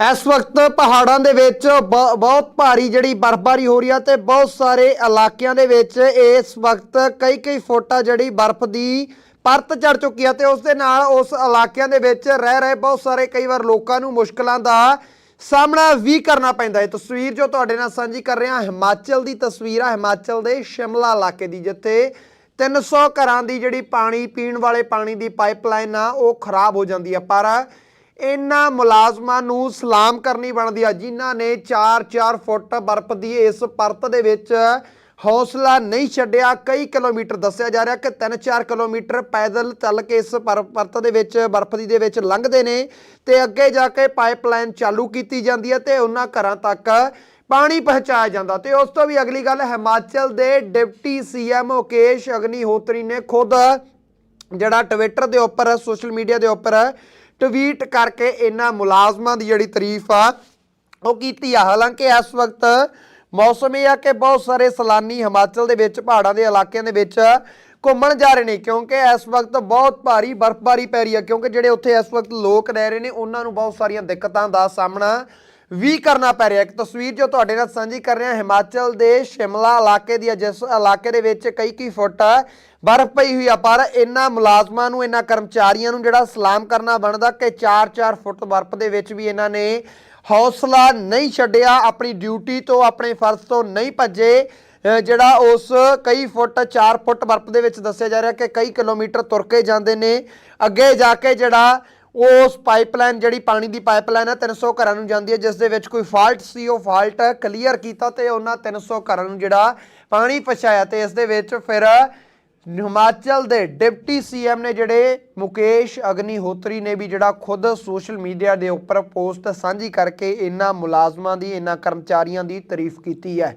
ਇਸ ਵਕਤ ਪਹਾੜਾਂ ਦੇ ਵਿੱਚ ਬ- ਬਹੁਤ ਭਾਰੀ ਜਿਹੜੀ ਬਰਫ਼ਬਾਰੀ ਹੋ ਰਹੀ ਆ ਤੇ ਬਹੁਤ ਸਾਰੇ ਇਲਾਕਿਆਂ ਦੇ ਵਿੱਚ ਇਸ ਵਕਤ ਕਈ ਕਈ ਫੁੱਟਾ ਜਿਹੜੀ ਬਰਫ਼ ਦੀ ਪਰਤ ਚੜ ਚੁੱਕੀ ਆ ਤੇ ਉਸ ਦੇ ਨਾਲ ਉਸ ਇਲਾਕਿਆਂ ਦੇ ਵਿੱਚ ਰਹਿ ਰਹੇ ਬਹੁਤ ਸਾਰੇ ਕਈ ਵਾਰ ਲੋਕਾਂ ਨੂੰ ਮੁਸ਼ਕਲਾਂ ਦਾ ਸਾਹਮਣਾ ਵੀ ਕਰਨਾ ਪੈਂਦਾ ਹੈ। ਤਸਵੀਰ ਜੋ ਤੁਹਾਡੇ ਨਾਲ ਸਾਂਝੀ ਕਰ ਰਿਹਾ, ਹਿਮਾਚਲ ਦੀ ਤਸਵੀਰ ਆ। ਹਿਮਾਚਲ ਦੇ ਸ਼ਿਮਲਾ ਇਲਾਕੇ ਦੀ, ਜਿੱਥੇ 300 ਘਰਾਂ ਦੀ ਜਿਹੜੀ ਪਾਣੀ ਪੀਣ ਵਾਲੇ ਪਾਣੀ ਦੀ ਪਾਈਪਲਾਈਨ ਆ, ਉਹ ਖਰਾਬ ਹੋ ਜਾਂਦੀ ਆ। ਪਰ ਇਹਨਾਂ ਮੁਲਾਜ਼ਮਾਂ ਨੂੰ ਸਲਾਮ ਕਰਨੀ ਬਣਦੀ ਆ, ਜਿਨ੍ਹਾਂ ਨੇ 4-4 ਫੁੱਟ ਬਰਫ਼ ਦੀ ਇਸ ਪਰਤ ਦੇ ਵਿੱਚ ਹੌਸਲਾ ਨਹੀਂ ਛੱਡਿਆ। ਕਈ ਕਿਲੋਮੀਟਰ ਦੱਸਿਆ ਜਾ ਰਿਹਾ ਕਿ 3-4 ਕਿਲੋਮੀਟਰ ਪੈਦਲ ਚੱਲ ਕੇ ਇਸ ਪਰਤ ਦੇ ਵਿੱਚ, ਬਰਫ਼ ਦੀ ਦੇ ਵਿੱਚ ਲੰਘਦੇ ਨੇ ਤੇ ਅੱਗੇ ਜਾ ਕੇ ਪਾਈਪਲਾਈਨ ਚਾਲੂ ਕੀਤੀ ਜਾਂਦੀ ਹੈ ਤੇ ਉਹਨਾਂ ਘਰਾਂ ਤੱਕ ਪਾਣੀ ਪਹੁੰਚਾਇਆ ਜਾਂਦਾ। ਤੇ ਉਸ ਤੋਂ ਵੀ ਅਗਲੀ ਗੱਲ, ਹਿਮਾਚਲ ਦੇ ਡਿਪਟੀ ਸੀਐਮ ਮੁਕੇਸ਼ ਅਗਨੀਹੋਤਰੀ ਨੇ ਖੁਦ ਜਿਹੜਾ ਟਵਿੱਟਰ ਦੇ ਉੱਪਰ, ਸੋਸ਼ਲ ਮੀਡੀਆ ਦੇ ਉੱਪਰ ਟਵੀਟ ਕਰਕੇ ਇਹਨਾਂ ਮੁਲਾਜ਼ਮਾਂ ਦੀ ਜਿਹੜੀ ਤਾਰੀਫ ਆ, ਉਹ ਕੀਤੀ ਆ। ਹਾਲਾਂਕਿ ਇਸ ਵਕਤ ਮੌਸਮ ਇਹ ਆ ਕਿ ਬਹੁਤ ਸਾਰੇ ਸੈਲਾਨੀ ਹਿਮਾਚਲ ਦੇ ਵਿੱਚ, ਪਹਾੜਾਂ ਦੇ ਇਲਾਕਿਆਂ ਦੇ ਵਿੱਚ ਘੁੰਮਣ ਜਾ ਰਹੇ ਨੇ, ਕਿਉਂਕਿ ਇਸ ਵਕਤ ਬਹੁਤ ਭਾਰੀ ਬਰਫ਼ਬਾਰੀ ਪੈ ਰਹੀ ਹੈ ਕਿਉਂਕਿ ਜਿਹੜੇ ਉੱਥੇ ਇਸ ਵਕਤ ਲੋਕ ਰਹਿ ਰਹੇ ਨੇ, ਉਹਨਾਂ ਨੂੰ ਬਹੁਤ ਸਾਰੀਆਂ ਦਿੱਕਤਾਂ ਦਾ ਸਾਹਮਣਾ ਵੀ ਕਰਨਾ ਪੈ ਰਿਹਾ ਇੱਕ ਤਸਵੀਰ ਜੋ ਤੁਹਾਡੇ ਨਾਲ ਸਾਂਝੀ ਕਰ ਰਿਹਾ ਹਿਮਾਚਲ ਦੇ ਸ਼ਿਮਲਾ ਇਲਾਕੇ ਦੀ ਹੈ, ਜਿਸ ਇਲਾਕੇ ਦੇ ਵਿੱਚ ਕਈ ਕਈ ਫੁੱਟ ਬਰਫ਼ ਪਈ ਹੋਈ ਆ ਪਰ ਇਹਨਾਂ ਮੁਲਾਜ਼ਮਾਂ ਨੂੰ ਇਹਨਾਂ ਕਰਮਚਾਰੀਆਂ ਨੂੰ ਜਿਹੜਾ ਸਲਾਮ ਕਰਨਾ ਬਣਦਾ ਕਿ 4-4 ਫੁੱਟ ਬਰਫ਼ ਦੇ ਵਿੱਚ ਵੀ ਇਹਨਾਂ ਨੇ ਹੌਸਲਾ ਨਹੀਂ ਛੱਡਿਆ ਆਪਣੀ ਡਿਊਟੀ ਤੋਂ ਆਪਣੇ ਫਰਜ਼ ਤੋਂ ਨਹੀਂ ਭੱਜੇ। ਜਿਹੜਾ ਉਸ ਕਈ ਫੁੱਟ 4 ਫੁੱਟ ਬਰਫ਼ ਦੇ ਵਿੱਚ ਦੱਸਿਆ ਜਾ ਰਿਹਾ ਕਿ ਕਈ ਕਿਲੋਮੀਟਰ ਤੁਰ ਕੇ ਜਾਂਦੇ ਨੇ। ਅੱਗੇ ਜਾ ਕੇ ਜਿਹੜਾ ਉਸ ਪਾਈਪਲਾਈਨ, ਜਿਹੜੀ ਪਾਣੀ ਦੀ ਪਾਈਪਲਾਈਨ ਹੈ 300 ਘਰਾਂ ਨੂੰ ਜਾਂਦੀ ਹੈ, ਜਿਸ ਦੇ ਵਿੱਚ ਕੋਈ ਫਾਲਟ ਸੀ, ਉਹ ਫਾਲਟ ਕਲੀਅਰ ਕੀਤਾ ਤੇ ਉਹਨਾਂ 300 ਘਰਾਂ ਨੂੰ ਜਿਹੜਾ ਪਾਣੀ ਪਹੁੰਚਾਇਆ ਤੇ ਇਸ ਦੇ ਵਿੱਚ ਫਿਰ ਹਿਮਾਚਲ ਦੇ ਡਿਪਟੀ ਸੀਐਮ ਨੇ ਜਿਹੜੇ ਮੁਕੇਸ਼ ਅਗਨੀਹੋਤਰੀ ਨੇ ਵੀ ਜਿਹੜਾ ਖੁਦ ਸੋਸ਼ਲ ਮੀਡੀਆ ਦੇ ਉੱਪਰ ਪੋਸਟ ਸਾਂਝੀ ਕਰਕੇ ਇਹਨਾਂ ਮੁਲਾਜ਼ਮਾਂ ਦੀ, ਇਹਨਾਂ ਕਰਮਚਾਰੀਆਂ ਦੀ ਤਾਰੀਫ ਕੀਤੀ ਹੈ।